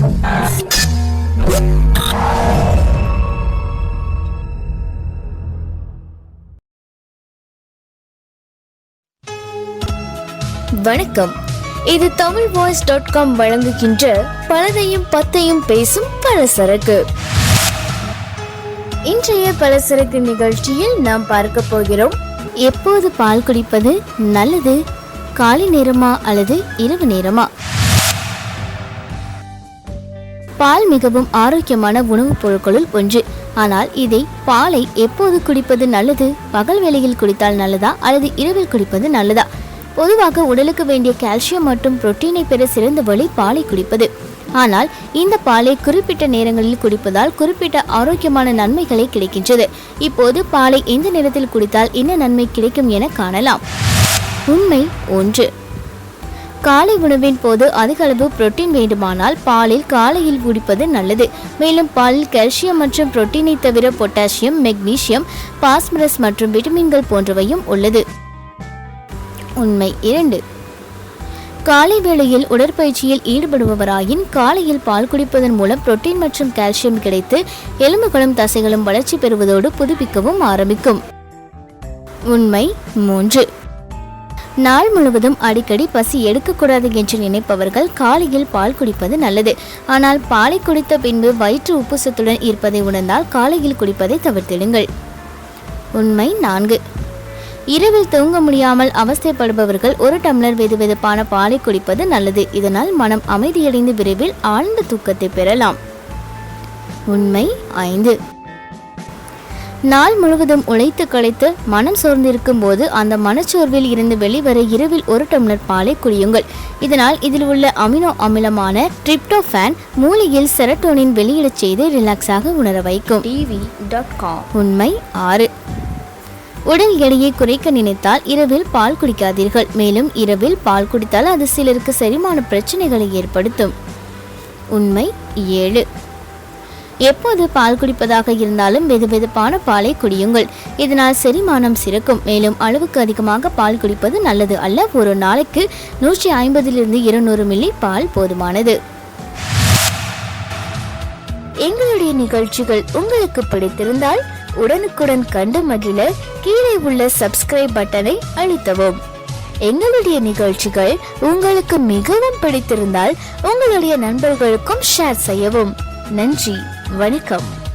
வணக்கம். இது Tamil voice dot com வழங்குகின்ற பலதையும் பத்தையும் பேசும் பலசரக்கு. இன்றைய பலசரக்கு நிகழ்ச்சியில் நாம் பார்க்க போகிறோம் எப்போது பால் குடிப்பது நல்லது காலை நேரமா அல்லது இரவு நேரமா? பால் மிகவும் ஆரோக்கியமான உணவுப் பொருட்களுள் ஒன்று. ஆனால் இதை பாலை எப்போது குடிப்பது நல்லது? பகல் வேளையில் குடித்தால் நல்லதா? அல்லது இரவில் குடிப்பது நல்லதா? பொதுவாக உடலுக்கு வேண்டிய கால்சியம் மற்றும் புரோட்டீனை பெற சிறந்த வழி பாலை குடிப்பது. ஆனால் இந்த பாலை குறிப்பிட்ட நேரங்களில் குடிப்பதால் குறிப்பிட்ட ஆரோக்கியமான நன்மைகளை கிடைக்கின்றது. இப்போது பாலை எந்த நேரத்தில் குடித்தால் என்ன நன்மை கிடைக்கும் என காணலாம். உண்மை ஒன்று. காலை உணவின் போது அதிக அளவு புரோட்டீன் வேண்டுமானால் பாலில் காலையில் குடிப்பது நல்லது. மேலும் பாலில் கால்சியம் மற்றும் புரோட்டீனை தவிர பொட்டாசியம் மெக்னீசியம் பாஸ்பரஸ் மற்றும் விட்டமின்கள் போன்றவையும் உள்ளது. உண்மை இரண்டு. காலை வேளையில் உடற்பயிற்சியில் ஈடுபடுபவராயின் காலையில் பால் குடிப்பதன் மூலம் புரோட்டீன் மற்றும் கால்சியம் கிடைத்து எலும்புகளும் தசைகளும் வளர்ச்சி பெறுவதோடு புதுப்பிக்கவும் ஆரம்பிக்கும். உண்மை மூன்று. நாள் முழுவதும் அடிக்கடி பசி எடுக்கக்கூடாது என்று நினைப்பவர்கள் காலையில் பால் குடிப்பது நல்லது. ஆனால் பாலை குடித்த பின்பு வயிற்று உப்பு சத்துடன் இருப்பதை உணர்ந்தால் காலையில் குடிப்பதை தவிர்த்திடுங்கள். உண்மை நான்கு. இரவில் தூங்க முடியாமல் அவஸ்தைப்படுபவர்கள் ஒரு டம்ளர் வெதுவெதுப்பான பாலை குடிப்பது நல்லது. இதனால் மனம் அமைதியடைந்து விரைவில் ஆழ்ந்த தூக்கத்தை பெறலாம். உண்மை ஐந்து. நாள் முழுவதும் உழைத்து களைத்து மனம் சோர்ந்திருக்கும் போது அந்த மனச்சோர்வில் இருந்து வெளிவர இரவில் ஒரு டம்ளர் பாலை குடியுங்கள். இதனால் இதில் உள்ள அமினோ அமிலமான ட்ரிப்டோஃபான் மூளையில் செரட்டோனின் வெளியிடச் செய்து ரிலாக்ஸாக உணர வைக்கும். TV dot com. உண்மை ஆறு. உடல் எடையை குறைக்க நினைத்தால் இரவில் பால் குடிக்காதீர்கள். மேலும் இரவில் பால் குடித்தால் அது சிலருக்கு செரிமான பிரச்சனைகளை ஏற்படுத்தும். உண்மை ஏழு. எப்போது பால் குடிப்பதாக இருந்தாலும் வெதுவெதுப்பான பாலை குடியுங்கள். இதனால் செரிமானம் சிறக்கும். மேலும் அளவுக்கு அதிகமாக பால் குடிப்பது நல்லது அல்ல. ஒரு நாளைக்கு நூற்றி ஐம்பதிலிருந்து இருநூறு மில்லி பால் போதுமானது. எங்களுடைய நிகழ்ச்சிகள் உங்களுக்கு பிடித்திருந்தால் உடனுக்குடன் கண்டு மகிழ கீழே உள்ள சப்ஸ்கிரைப் பட்டனை அழுத்தவும். எங்களுடைய நிகழ்ச்சிகள் உங்களுக்கு மிகவும் பிடித்திருந்தால் உங்களுடைய நண்பர்களுக்கும் ஷேர் செய்யவும். நன்றி. வணக்கம்.